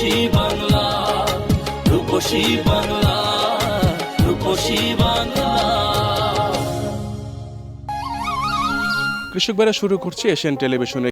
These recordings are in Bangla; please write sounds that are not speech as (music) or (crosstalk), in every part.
রূপসী বাংলা রূপসী বাংলা রূপসী বাংলা। শুরু করছে এশিয়ান টেলিভিশনে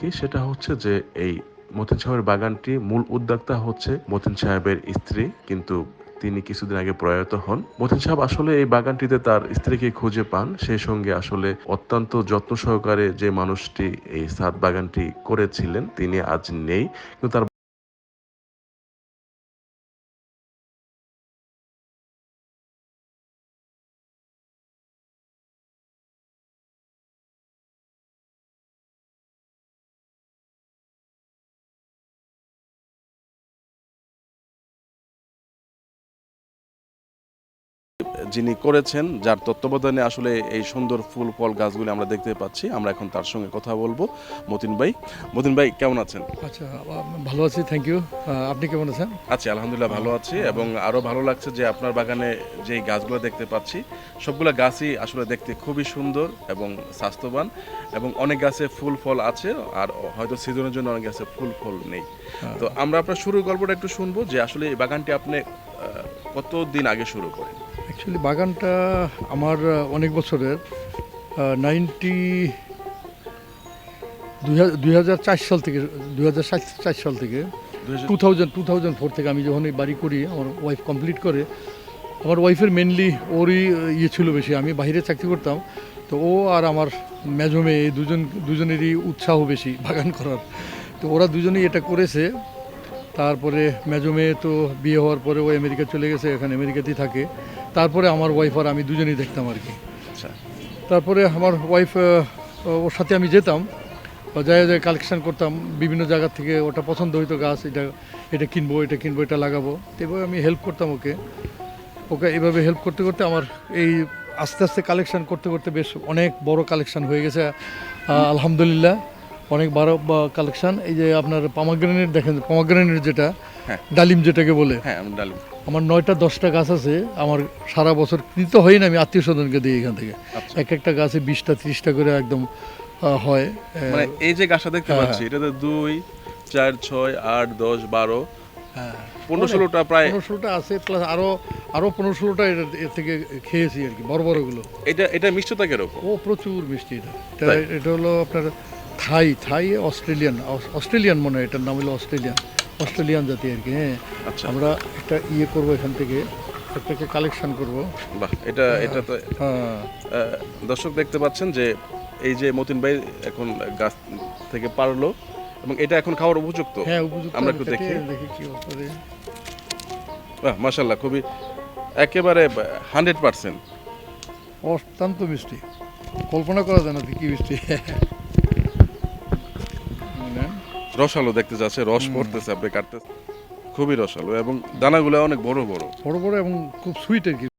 কি? সেটা হচ্ছে যে এই মতিন সাহেবের বাগানটি মূল উদ্যোক্তা হচ্ছে মতিন সাহেবের স্ত্রী, কিন্তু তিনি কিছুদিন আগে প্রয়াত হন। মতিন সাহেব আসলে এই বাগানটিতে তার স্ত্রীকে খুঁজে পান। সেই সঙ্গে আসলে অত্যন্ত যত্ন সহকারে যে মানুষটি এই সাত বাগানটি করেছিলেন, তিনি আজ নেই। কিন্তু তার যিনি করেছেন যার তত্ত্বাবধানে আসলে এই সুন্দর ফুল ফল গাছগুলি আমরা দেখতে পাচ্ছি আমরা এখন তার সঙ্গে কথা বলব। মতিন ভাই মতিন ভাই কেমন আছেন? আচ্ছা ভালো আছি থ্যাংক ইউ আপনি কেমন আছেন? আছি আলহামদুলিল্লাহ ভালো আছি এবং আরও ভালো লাগছে যে আপনার বাগানে যে গাছগুলো দেখতে পাচ্ছি সবগুলো গাছই আসলে দেখতে খুবই সুন্দর এবং স্বাস্থ্যবান এবং অনেক গাছে ফুল ফল আছে আর হয়তো সিজনের জন্য অনেক গাছে ফুল ফল নেই। তো আমরা আপনার শুরুর গল্পটা একটু শুনব যে আসলে এই বাগানটি আপনি আহ, কতদিন আগে শুরু করেন অ্যাকচুয়ালি বাগানটা আমার অনেক বছরের। নাইনটি দুই হাজার চার সাল থেকে দুই হাজার চার সাল থেকে two thousand two thousand four থেকে আমি যখন এই বাড়ি করি আমার ওয়াইফ কমপ্লিট করে আমার ওয়াইফের মেনলি ওরই ইয়ে ছিল বেশি। আমি বাইরে চাকরি করতাম তো ও আর আমার মেজো মেয়ে এই দুজন দুজনেরই উৎসাহ বেশি বাগান করার। তো ওরা দুজনেই এটা করেছে। তারপরে মেজো মেয়ে তো বিয়ে হওয়ার পরে ও আমেরিকা চলে গেছে এখানে আমেরিকাতেই থাকে। তারপরে আমার ওয়াইফ আর আমি দুজনেই দেখতাম আর কি। আচ্ছা। তারপরে আমার ওয়াইফ ওর সাথে আমি যেতাম বা যায় যায় কালেকশন করতাম বিভিন্ন জায়গা থেকে ওটা পছন্দ হইতো গাছ এটা এটা কিনবো এটা কিনবো এটা লাগাবো। তো এভাবে আমি হেল্প করতাম ওকে। ওকে এভাবে হেল্প করতে করতে আমার এই আস্তে আস্তে কালেকশন করতে করতে বেশ অনেক বড় কালেকশন হয়ে গেছে। আলহামদুলিল্লাহ। অনেক বড় কালেকশন এই যে আপনার পামাগ্রেনের দেখেন পামাগ্রেনের যেটা হ্যাঁ। ডালিম যেটাকে বলে। হ্যাঁ ডালিম। আমার নয়টা দশটা গাছ আছে আমার সারা বছর নিতে হয় না আমি আত্মীয় স্বজনকে দিই এখান থেকে। আচ্ছা। এক একটা গাছে বিশটা ত্রিশটা করে একদম হয়। মানে এই যে গাছটা দেখতে হ্যাঁ, পাচ্ছি এটাতে দুই চার ছয় আট দশ বারো হ্যাঁ। পনেরো ষোলোটা প্রায় পনেরো ষোলোটা আছে প্লাস আরও আরও পনেরো ষোলোটা এর এর থেকে খেয়েছি আর কি বড় বড়গুলো। এটা এটা মিষ্টতা কীরকম ও প্রচুর মিষ্টি এটা। এটা হলো আপনার থাই থাই অস্ট্রেলিয়ান অস্ট্রেলিয়ান মনে হয় এটার নাম হলো অস্ট্রেলিয়ান অস্ট্রেলিয়ান জাতি আর কি হ্যাঁ। আচ্ছা। আমরা একটা ইয়ে করব এখান থেকে একটাকে কালেকশন করব। বাহ এটা এটা তো হ্যাঁ। দর্শক দেখতে পাচ্ছেন যে এই যে মতিন ভাই এখন গাছ থেকে পারল এবং এটা এখন খাওয়ার উপযুক্ত। হ্যাঁ উপযুক্ত। আমরা একটু দেখি। দেখি। কি অবস্থা বাহ মাশাল্লাহ খুবই একেবারে হান্ড্রেড পার্সেন্ট। অত্যন্ত মিষ্টি। কল্পনা করা যায় না কি মিষ্টি। রসালো দেখতে যাচ্ছে রস পড়তেছে আপনি কাটতে খুবই রসালো এবং দানাগুলো অনেক বড় বড়। বড় বড় এবং খুব সুইট আর কি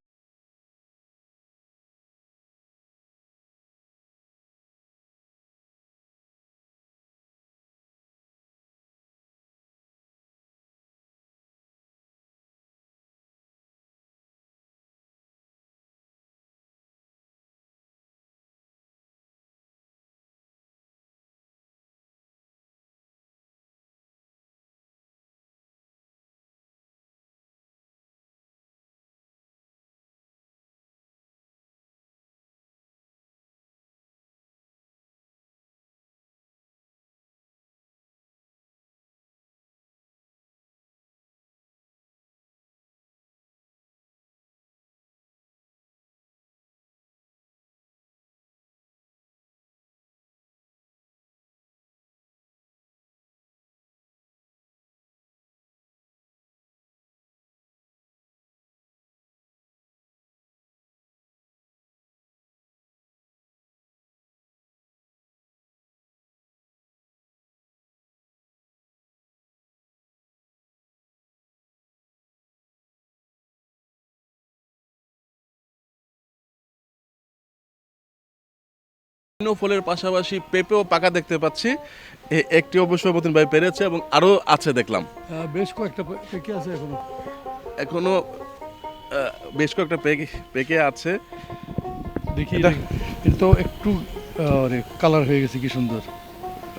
বিভিন্ন ফলের পাশাপাশি পেঁপেও পাকা দেখতে পাচ্ছি। একটি অবশ্য মতিন ভাই পেরেছে এবং আরও আছে দেখলাম। বেশ কয়েকটা পেকে আছে এখনও। এখনও বেশ কয়েকটা পেকে পেকে আছে। দেখি কিন্তু একটু কালার হয়ে গেছে কি সুন্দর।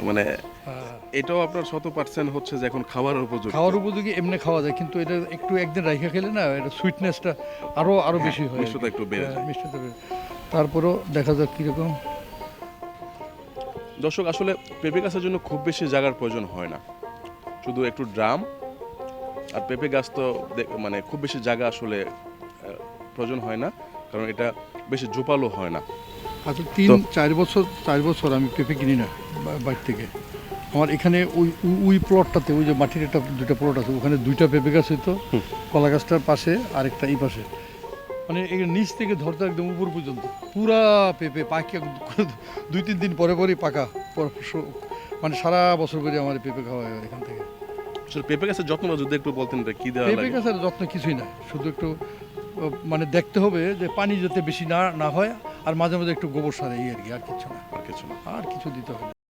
মানে হ্যাঁ। এটাও আপনার শত পার্সেন্ট হচ্ছে যে এখন খাওয়ার উপযোগী। খাওয়ার উপযোগী এমনি খাওয়া যায় কিন্তু এটা একটু একদিন রাইখা খেলে না এটা সুইটনেসটা আরও আরও বেশি হয় মিষ্টতা একটু বেড়ে হ্যাঁ, যায়। মিষ্টতা বেড়ে তারপরও দেখা যাক কীরকম দর্শক আসলে পেঁপে গাছের জন্য খুব বেশি জায়গার প্রয়োজন হয় না। শুধু একটু ড্রাম আর পেঁপে গাছ তো মানে খুব বেশি জায়গা আসলে প্রয়োজন হয় না কারণ এটা বেশি জোপালো হয় না। আচ্ছা তিন চার বছর চার বছর আমি পেঁপে কিনি না বা- বাইরে থেকে। আমার এখানে ওই ওই- ওই প্লটটাতে ওই যে মাটির একটা দুইটা প্লট আছে ওখানে দুইটা পেঁপে গাছ হইতো কলা গাছটার পাশে আরেকটা এই পাশে। মানে নিচ থেকে ধরতে একদম উপর পর্যন্ত। পুরা পেঁপে পাকে দুই তিন দিন পরে পরেই পাকা। পর- মানে সারা বছর করে আমার পেঁপে খাওয়া হয় এখান থেকে। পেঁপে গাছের যত্ন যদি একটু বলতেন কি দেওয়া পেঁপে গাছের যত্ন কিছুই না। শুধু একটু মানে দেখতে হবে যে পানি যাতে বেশি না না হয় আর মাঝে মাঝে একটু গোবর সার এই আর কি আর কিছু না। আর কিছু না। আর কিছু দিতে হবে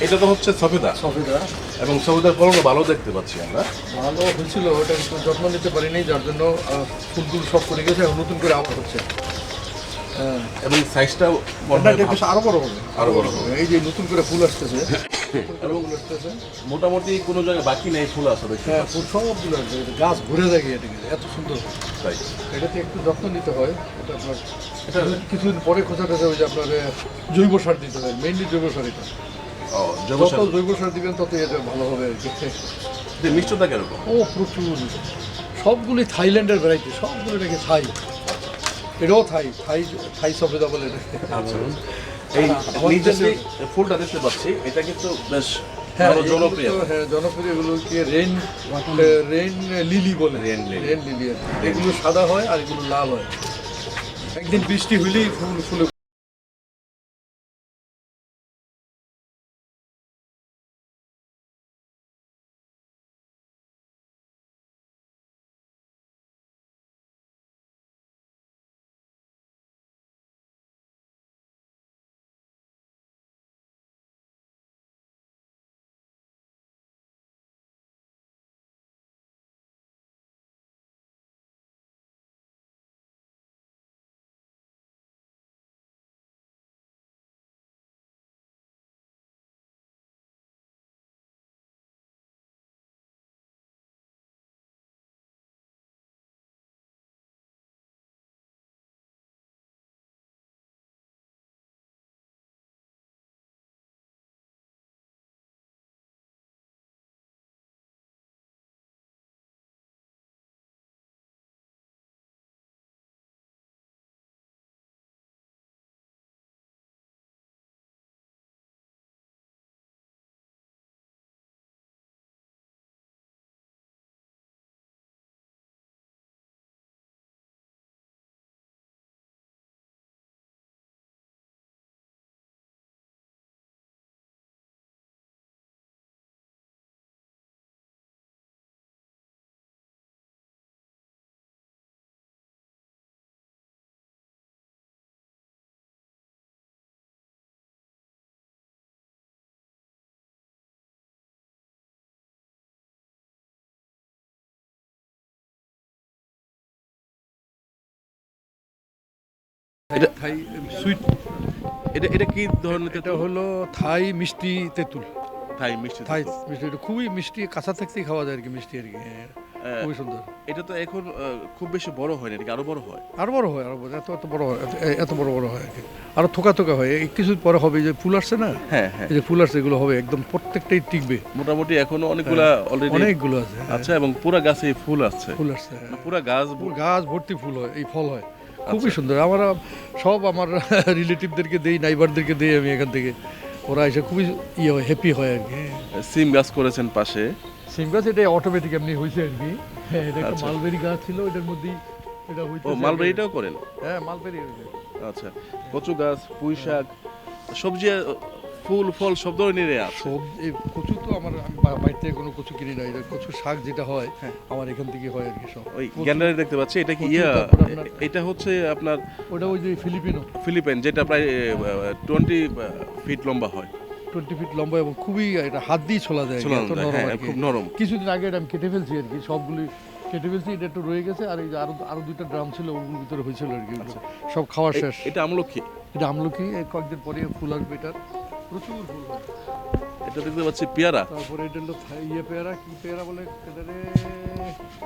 এটা তো হচ্ছে সফেদা। সফেদা। এবং সফেদার ফলনও ভালো দেখতে পাচ্ছি আমরা। ভালো হয়েছিল ওটা কিন্তু যত্ন নিতে পারিনি যার জন্য ফুলগুলো সব করে গেছে নতুন করে আবার হচ্ছে। হ্যাঁ। এবং সাইজটা আরও বড় হবে। আরও বড় হবে। এই যে নতুন করে ফুল আসতেছে। এবং মোটামুটি কোনো জায়গায় বাকি নেই ফুল আছে হ্যাঁ ফুল সবগুলো গাছ ঘুরে থাকে এটাকে এত সুন্দর। তাই। এটাতে একটু যত্ন নিতে হয় এটা আপনার এটা কিছুদিন পরে খোঁজা টোজা ওই যে আপনার জৈব সার দিতে হয় মেইনলি জৈব সার এটা যত জৈব সার দিবেন তত এটা ভালো হবে আর কি। যে মিষ্টতা কীরকম? ও প্রচুর সবগুলি থাইল্যান্ডের ভ্যারাইটি সবগুলো নাকি থাই। এটাও থাই থাই থাই সফেদা বলে এটা। আচ্ছা। এই যে দেশে- ফুলটা দেখতে পাচ্ছি এটা কিন্তু বেশ হ্যাঁ জনপ্রিয়। হ্যাঁ জনপ্রিয় এগুলো কি রেন রেন লিলি বলে। রেন। রেন লিলি এগুলো সাদা হয় আর এগুলো লাল হয়। একদিন বৃষ্টি হইলেই ফুল ফুলে এটা- থাই সুইট। এটা এটা কি ধরনের এটা হলো থাই মিষ্টি তেঁতুল। থাই মিষ্টি থাই মিষ্টি এটা খুবই মিষ্টি কাঁচা থাকতেই খাওয়া যায় আর কি মিষ্টি আর কি হ্যাঁ, হ্যাঁ, খুবই সুন্দর। এটা তো এখন খুব বেশি বড় হয় না এটা আরও বড় হয়? আরও বড় হয় আরও বড় এত এত বড় হয় এত- বড় বড় হয় আর কি। আরও থোকা থোকা হয় কিছু পরে হবে যে ফুল আসছে না? হ্যাঁ হ্যাঁ। যে ফুল আসছে এগুলো হবে একদম প্রত্যেকটাই টিকবে। মোটামুটি এখনও অনেকগুলা অলরেডি অনেকগুলো আছে আচ্ছা এবং পুরা গাছে ফুল আসছে। ফুল আসছে। পুরা গাছ গাছ ভর্তি ফুল হয় এই ফল হয়। খুবই আচ্ছা। সুন্দর। আমার সব আমার (laughs) রিলেটিভদেরকে দেই নাইবারদেরকে দেই আমি এখান থেকে। ওরা এসে খুবই ইয়ে হয় হ্যাপি হয় আর কি। সিম গাছ করেছেন পাশে। সিম গাছ এটা অটোমেটিক এমনি হয়েছে আর কি। হ্যাঁ এটা একটা আচ্ছা। মালবেরি গাছ ছিল এটার মধ্যেই এটা হয়েছে ও মালবেরিটাও করেন? হ্যাঁ মালবেরি আচ্ছা কচু গাছ পুঁই শাক সবজি ফুল ফল সব ধরনেরই আছে। এই কচু তো আমার আমি বা- বাড়ি থেকে কোনো কচু কিনি না এটা কচু শাক যেটা হয় হ্যাঁ। আমার এখান থেকে হয় আর কি সব। ওই গ্যান্ডারি দেখতে পাচ্ছি এটা কি ইয়া? এটা হচ্ছে আপনার ওটা ওই যে ফিলিপিনো। ফিলিপাইন যেটা প্রায় টোয়েন্টি ফিট লম্বা হয়। টোয়েন্টি ফিট লম্বা এবং খুবই এটা হাত দিয়ে ছোলা যায় হ্যাঁ। খুব নরম। কিছুদিন আগে এটা আমি কেটে ফেলছি আর কি সবগুলি কেটে ফেলছি এটা একটু রয়ে গেছে আর এই যে আরও আরও দুইটা ড্রাম ছিল ওগুলোর ভিতরে হয়েছিল আর কি সব খাওয়া শেষ। এটা আমলকি? এটা আমলকি কয়েকদিন পরে ফুল আসবে এটার। প্রচুর ফুল এটা দেখতে পাচ্ছি পেয়ারা। তারপরে এটা হলো ইয়ে পেয়ারা কি পেয়ারা বলে এটারে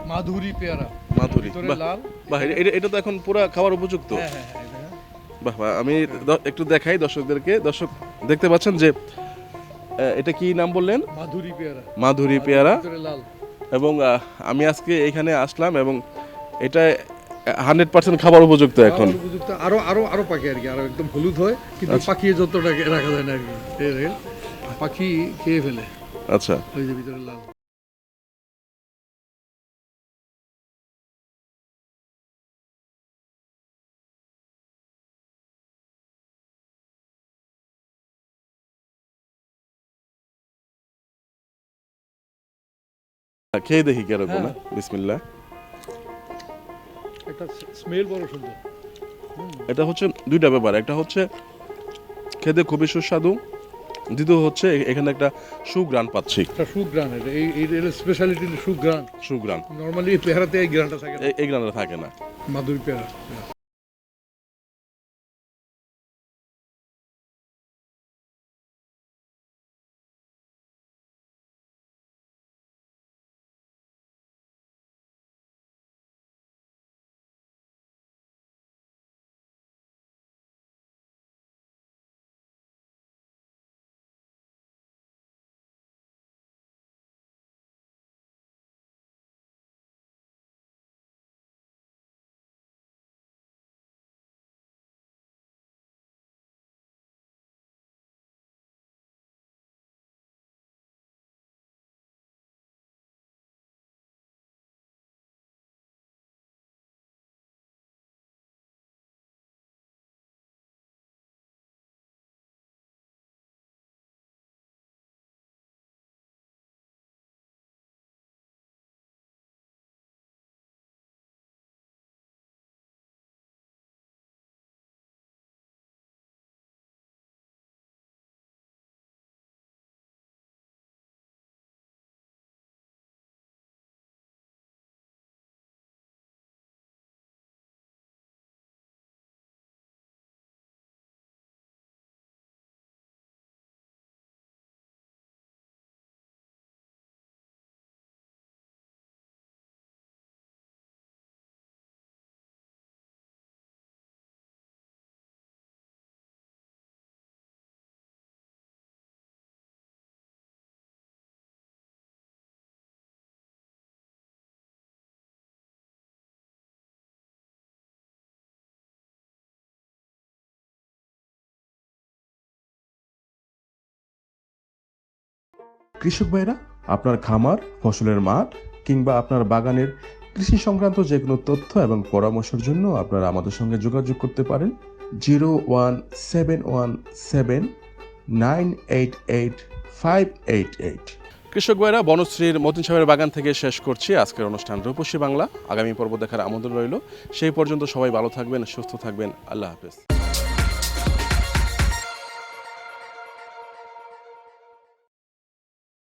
মাধুরী পেয়ারা। মাধুরী। লাল। বাহ এটা- এটা তো এখন পুরা খাবার উপযুক্ত। হ্যাঁ হ্যাঁ হ্যাঁ। বাহ বাহ আমি একটু দেখাই দর্শকদেরকে। দর্শক দেখতে পাচ্ছেন যে এটা কি নাম বললেন? মাধুরী পেয়ারা। মাধুরী পেয়ারা। লাল। এবং আমি আজকে এখানে আসলাম এবং এটা হান্ড্রেড পার্সেন্ট খাবার উপযুক্ত এখন। উপযুক্ত। আরও আরও আরও পাকে আর কি আরও একদম হলুদ হয় কিন্তু আচ্ছা। পাকিয়ে যত রাখা যায় না আর কি পাখি খেয়ে ফেলে। আচ্ছা। ওই যে ভিতরে লাল খেয়ে দেখি কীরকম হ্যাঁ। না বিসমিল্লাহ। একটা স্মেল বড় সুন্দর। এটা হচ্ছে দুইটা ব্যাপার। একটা হচ্ছে খেতে খুবই সুস্বাদু। দ্বিতীয় হচ্ছে এখানে একটা সুগ্রান পাচ্ছি। একটা সুগ্রান এটা এই এই স্পেশালিটি সুগ্রান সুগ্রান নর্মালি পেয়ারাতে এই গ্রানটা থাকে না। এই- এই গ্রানটা থাকে না। মাধুরী পেয়ারা কৃষক ভাইরা, আপনার খামার, ফসলের মাঠ কিংবা আপনার বাগানের কৃষি সংক্রান্ত যে কোনো তথ্য এবং পরামর্শের জন্য আপনারা আমাদের সঙ্গে যোগাযোগ করতে পারেন। Zero one seven one seven nine eight eight five eight eight. কৃষক ভাইরা, বনশ্রীর মতিন সাহেবের বাগান থেকে শেষ করছি। আজকের অনুষ্ঠান রূপসী বাংলা। আগামী পর্ব দেখার আমন্ত্রণ রইল। সেই পর্যন্ত সবাই ভালো থাকবেন, সুস্থ থাকবেন। আল্লাহ হাফেজ।